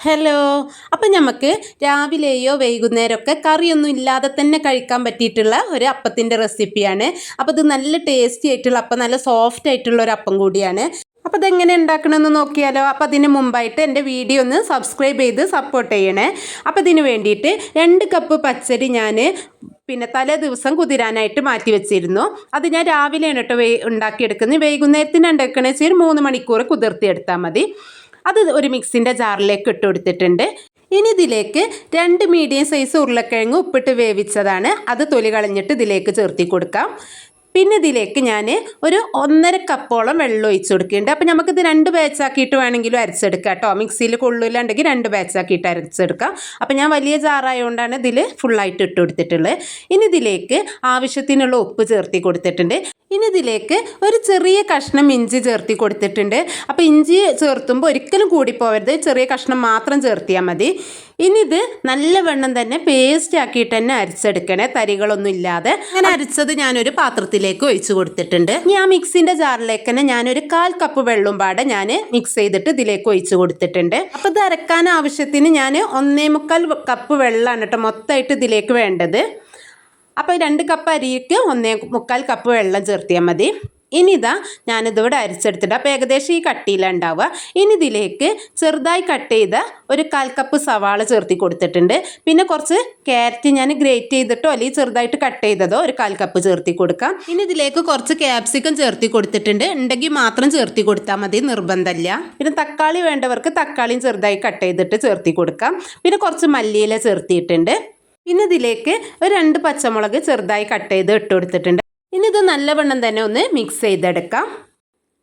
Hello. അപ്പം നമുക്ക് രാവിലെയോ വൈകുന്നേരമൊക്കെ കറിയൊന്നും ഇല്ലാതെ തന്നെ കഴിക്കാൻ പറ്റിയിട്ടുള്ള ഒരു അപ്പത്തിന്റെ റെസിപ്പിയാണ്. അപ്പോൾ ഇത് നല്ല ടേസ്റ്റി ആയിട്ടുള്ള അപ്പം നല്ല സോഫ്റ്റ് ആയിട്ടുള്ള ഒരു അപ്പം കൂടിയാണ്. അപ്പോൾ ഇതെങ്ങനെ ഉണ്ടാക്കണമെന്ന് നോക്കിയാലോ. അപ്പോൾ അതിന് മുമ്പായിട്ട് എന്റെ വീഡിയോ ഒന്ന് സബ്സ്ക്രൈബ് ചെയ്ത് സപ്പോർട്ട് ചെയ്യണേ. അപ്പോൾ ഇതിന് വേണ്ടിയിട്ട് രണ്ട് കപ്പ് പച്ചരി ഞാൻ പിന്നെ തലേ ദിവസം കുതിരാനായിട്ട് മാറ്റി വെച്ചിരുന്നു. അത് ഞാൻ രാവിലെയാണ് കേട്ടോ വേ ഉണ്ടാക്കിയെടുക്കുന്നത്. വൈകുന്നേരത്തിന് ഉണ്ടാക്കണമെന്ന് വെച്ചാൽ മൂന്ന് മണിക്കൂർ കുതിർത്തിയെടുത്താൽ മതി. അത് ഒരു മിക്സിന്റെ ജാറിലേക്ക് ഇട്ട് കൊടുത്തിട്ടുണ്ട്. ഇനി ഇതിലേക്ക് രണ്ട് മീഡിയം സൈസ് ഉരുളക്കിഴങ്ങ് ഉപ്പിട്ട് വേവിച്ചതാണ്. അത് തൊലി കളഞ്ഞിട്ട് ഇതിലേക്ക് ചേർത്തി കൊടുക്കാം. പിന്നെ ഇതിലേക്ക് ഞാൻ ഒരു ഒന്നര കപ്പോളം വെള്ളം ഒഴിച്ച് കൊടുക്കുന്നുണ്ട്. അപ്പോൾ നമുക്കിത് രണ്ട് ബാച്ചാക്കിയിട്ട് വേണമെങ്കിലും അരച്ചെടുക്കാം കേട്ടോ. മിക്സിയിൽ കൊള്ളില്ലാണ്ടെങ്കിൽ രണ്ട് ബാച്ചാക്കിയിട്ട് അരച്ചെടുക്കാം. അപ്പോൾ ഞാൻ വലിയ ജാറായതുകൊണ്ടാണ് ഇതിൽ ഫുള്ളായിട്ട് ഇട്ട് കൊടുത്തിട്ടുള്ളത്. ഇനി ഇതിലേക്ക് ആവശ്യത്തിനുള്ള ഉപ്പ് ചേർത്തി കൊടുത്തിട്ടുണ്ട്. ഇനി ഇതിലേക്ക് ഒരു ചെറിയ കഷ്ണം ഇഞ്ചി ചേർത്തി കൊടുത്തിട്ടുണ്ട്. അപ്പോൾ ഇഞ്ചി ചേർത്തുമ്പോൾ ഒരിക്കലും കൂടിപ്പോവരുത്. ചെറിയ കഷ്ണം മാത്രം ചേർത്തിയാൽ മതി. ഇനി ഇത് നല്ല വെണ്ണം തന്നെ പേസ്റ്റ് ആക്കിയിട്ട് തന്നെ അരച്ചെടുക്കണേ. തരികളൊന്നും ഇല്ലാതെ. അങ്ങനെ അരച്ചത് ഞാനൊരു പാത്രത്തിലേക്ക് ഒഴിച്ചു കൊടുത്തിട്ടുണ്ട്. ഇനി ആ മിക്സിന്റെ ജാറിലേക്ക് തന്നെ ഞാനൊരു കാൽ കപ്പ് വെള്ളം പാടെ ഞാൻ മിക്സ് ചെയ്തിട്ട് ഇതിലേക്ക് ഒഴിച്ചു കൊടുത്തിട്ടുണ്ട്. അപ്പോൾ ഇത് അരക്കാൻ ആവശ്യത്തിന് ഞാൻ ഒന്നേ മുക്കാൽ കപ്പ് വെള്ളമാണ് കേട്ടോ മൊത്തമായിട്ട് ഇതിലേക്ക് വേണ്ടത്. അപ്പോൾ രണ്ട് കപ്പ് അരിക്ക് ഒന്നേ മുക്കാൽ കപ്പ് വെള്ളം ചേർത്തിയാൽ മതി. ഇനി ഇതാ ഞാനിതിവിടെ അരിച്ചെടുത്തിട്ട് അപ്പോൾ ഏകദേശം ഈ കട്ടിയിലാണ് ഉണ്ടാവുക ഇനി ഇതിലേക്ക് ചെറുതായി കട്ട് ചെയ്ത ഒരു കാൽ കപ്പ് സവാള ചേർത്തി കൊടുത്തിട്ടുണ്ട്. പിന്നെ കുറച്ച് ക്യാരറ്റ് ഞാൻ ഗ്രേറ്റ് ചെയ്തിട്ടോ അല്ലെങ്കിൽ ചെറുതായിട്ട് കട്ട് ചെയ്തതോ ഒരു കാൽ കപ്പ് ചേർത്തി കൊടുക്കാം. ഇനി ഇതിലേക്ക് കുറച്ച് ക്യാപ്സിക്കം ചേർത്തി കൊടുത്തിട്ടുണ്ട്. ഉണ്ടെങ്കിൽ മാത്രം ചേർത്തി കൊടുത്താൽ മതി നിർബന്ധമില്ല. പിന്നെ തക്കാളി വേണ്ടവർക്ക് തക്കാളിയും ചെറുതായി കട്ട് ചെയ്തിട്ട് ചേർത്തി കൊടുക്കാം. പിന്നെ കുറച്ച് മല്ലിയില ചേർത്തിയിട്ടുണ്ട്. പിന്നെ ഇതിലേക്ക് ഒരു രണ്ട് പച്ചമുളക് ചെറുതായി കട്ട് ചെയ്ത് ഇട്ട് കൊടുത്തിട്ടുണ്ട്. ഇനി ഇത് നല്ലവണ്ണം തന്നെ ഒന്ന് മിക്സ് ചെയ്തെടുക്കാം.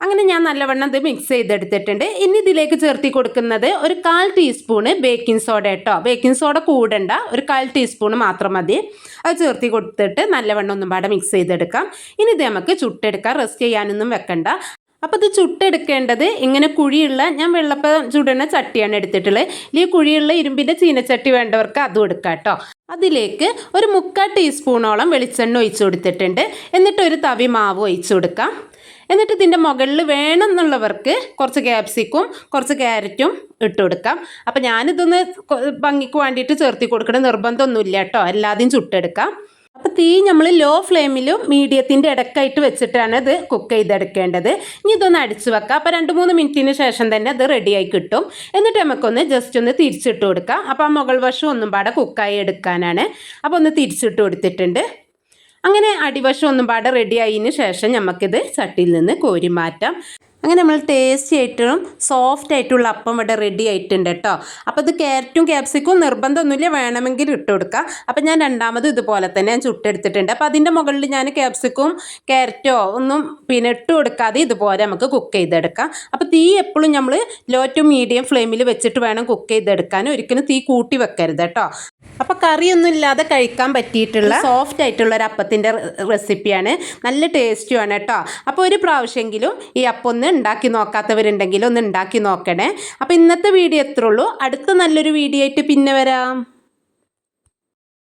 അങ്ങനെ ഞാൻ നല്ലവണ്ണം ഇത് മിക്സ് ചെയ്തെടുത്തിട്ടുണ്ട്. ഇനി ഇതിലേക്ക് ചേർത്തി കൊടുക്കുന്നത് ഒരു കാൽ ടീസ്പൂണ് ബേക്കിംഗ് സോഡ കേട്ടോ ബേക്കിംഗ് സോഡ കൂടണ്ട. ഒരു കാൽ ടീസ്പൂണ് മാത്രം മതി. അത് ചേർത്തി കൊടുത്തിട്ട് നല്ലവണ്ണം ഒന്നും പാടെ മിക്സ് ചെയ്തെടുക്കാം. ഇനി ഇത് നമുക്ക് ചുട്ടെടുക്കാം. റെസ്റ്റ് ചെയ്യാനൊന്നും വെക്കണ്ട. അപ്പോൾ ഇത് ചുട്ടെടുക്കേണ്ടത് ഇങ്ങനെ കുഴിയുള്ള ഞാൻ വെള്ളപ്പം ചുടുന്ന ചട്ടിയാണ് എടുത്തിട്ടുള്ളത്. ഈ കുഴിയുള്ള ഇരുമ്പിന്റെ ചീനച്ചട്ടി വേണ്ടവർക്ക് അതും എടുക്കാം കേട്ടോ. അതിലേക്ക് ഒരു മുക്കാൽ ടീസ്പൂണോളം വെളിച്ചെണ്ണ ഒഴിച്ചു കൊടുത്തിട്ടുണ്ട്. എന്നിട്ട് ഒരു തവി മാവ് ഒഴിച്ചു കൊടുക്കാം. എന്നിട്ട് ഇതിന്റെ മുകളിൽ വേണമെന്നുള്ളവർക്ക് കുറച്ച് ക്യാപ്സിക്കും കുറച്ച് ക്യാരറ്റും ഇട്ട് കൊടുക്കാം. അപ്പം ഞാനിതൊന്ന് ഭംഗിക്ക് വേണ്ടിയിട്ട് ചേർത്തി കൊടുക്കണം നിർബന്ധമൊന്നുമില്ല കേട്ടോ. എല്ലാതെയും ചുട്ടെടുക്കാം. അപ്പോൾ തീ നമ്മൾ ലോ ഫ്ലെയിമിലും മീഡിയത്തിന്റെ ഇടക്കായിട്ട് വെച്ചിട്ടാണ് ഇത് കുക്ക് ചെയ്തെടുക്കേണ്ടത്. ഇനി ഇതൊന്ന് അടിച്ചു വെക്കാം. അപ്പോൾ രണ്ട് മൂന്ന് മിനിറ്റിന് ശേഷം തന്നെ അത് റെഡിയായി കിട്ടും. എന്നിട്ട് നമുക്കൊന്ന് ജസ്റ്റ് ഒന്ന് തിരിച്ചിട്ട് കൊടുക്കാം. അപ്പോൾ ആ മുകൾ വശം ഒന്നും പാടെ കുക്കായി എടുക്കാനാണ്. അപ്പോൾ ഒന്ന് തിരിച്ചിട്ട് കൊടുത്തിട്ടുണ്ട്. അങ്ങനെ അടിവശം ഒന്നും പാടെ റെഡിയായതിന് ശേഷം നമുക്കിത് ചട്ടിയിൽ നിന്ന് കോരി മാറ്റാം. അങ്ങനെ നമ്മൾ ടേസ്റ്റി ആയിട്ടും സോഫ്റ്റ് ആയിട്ടുള്ള അപ്പം ഇവിടെ റെഡി ആയിട്ടുണ്ട് കേട്ടോ അപ്പോൾ ഇത് ക്യാരറ്റും ക്യാപ്സിക്കും നിർബന്ധമൊന്നുമില്ല വേണമെങ്കിൽ ഇട്ട് കൊടുക്കുക അപ്പം ഞാൻ രണ്ടാമത് ഇതുപോലെ തന്നെ ഞാൻ ചുട്ടെടുത്തിട്ടുണ്ട്. അപ്പോൾ അതിന്റെ മുകളിൽ ഞാൻ ക്യാപ്സിക്കും ക്യാരറ്റോ ഒന്നും പിന്നെ ഇട്ട് കൊടുക്കാതെ ഇതുപോലെ നമുക്ക് കുക്ക് ചെയ്തെടുക്കാം. അപ്പോൾ തീ എപ്പോഴും നമ്മൾ ലോ ടു മീഡിയം ഫ്ലെയിമിൽ വെച്ചിട്ട് വേണം കുക്ക് ചെയ്തെടുക്കാൻ. ഒരിക്കലും തീ കൂട്ടി വെക്കരുത് കേട്ടോ അപ്പോൾ കറിയൊന്നും ഇല്ലാതെ കഴിക്കാൻ പറ്റിയിട്ടുള്ള സോഫ്റ്റ് ആയിട്ടുള്ള ഒരു അപ്പത്തിന്റെ റെസിപ്പിയാണ് നല്ല ടേസ്റ്റുമാണ് കേട്ടോ അപ്പോൾ ഒരു പ്രാവശ്യമെങ്കിലും ഈ അപ്പം ഒന്ന് ഉണ്ടാക്കി നോക്കാത്തവരുണ്ടെങ്കിൽ ഒന്ന് ഉണ്ടാക്കി നോക്കണേ. അപ്പോൾ ഇന്നത്തെ വീഡിയോ എത്ര ഉള്ളൂ അടുത്ത നല്ലൊരു വീഡിയോ ആയിട്ട് പിന്നെ വരാം.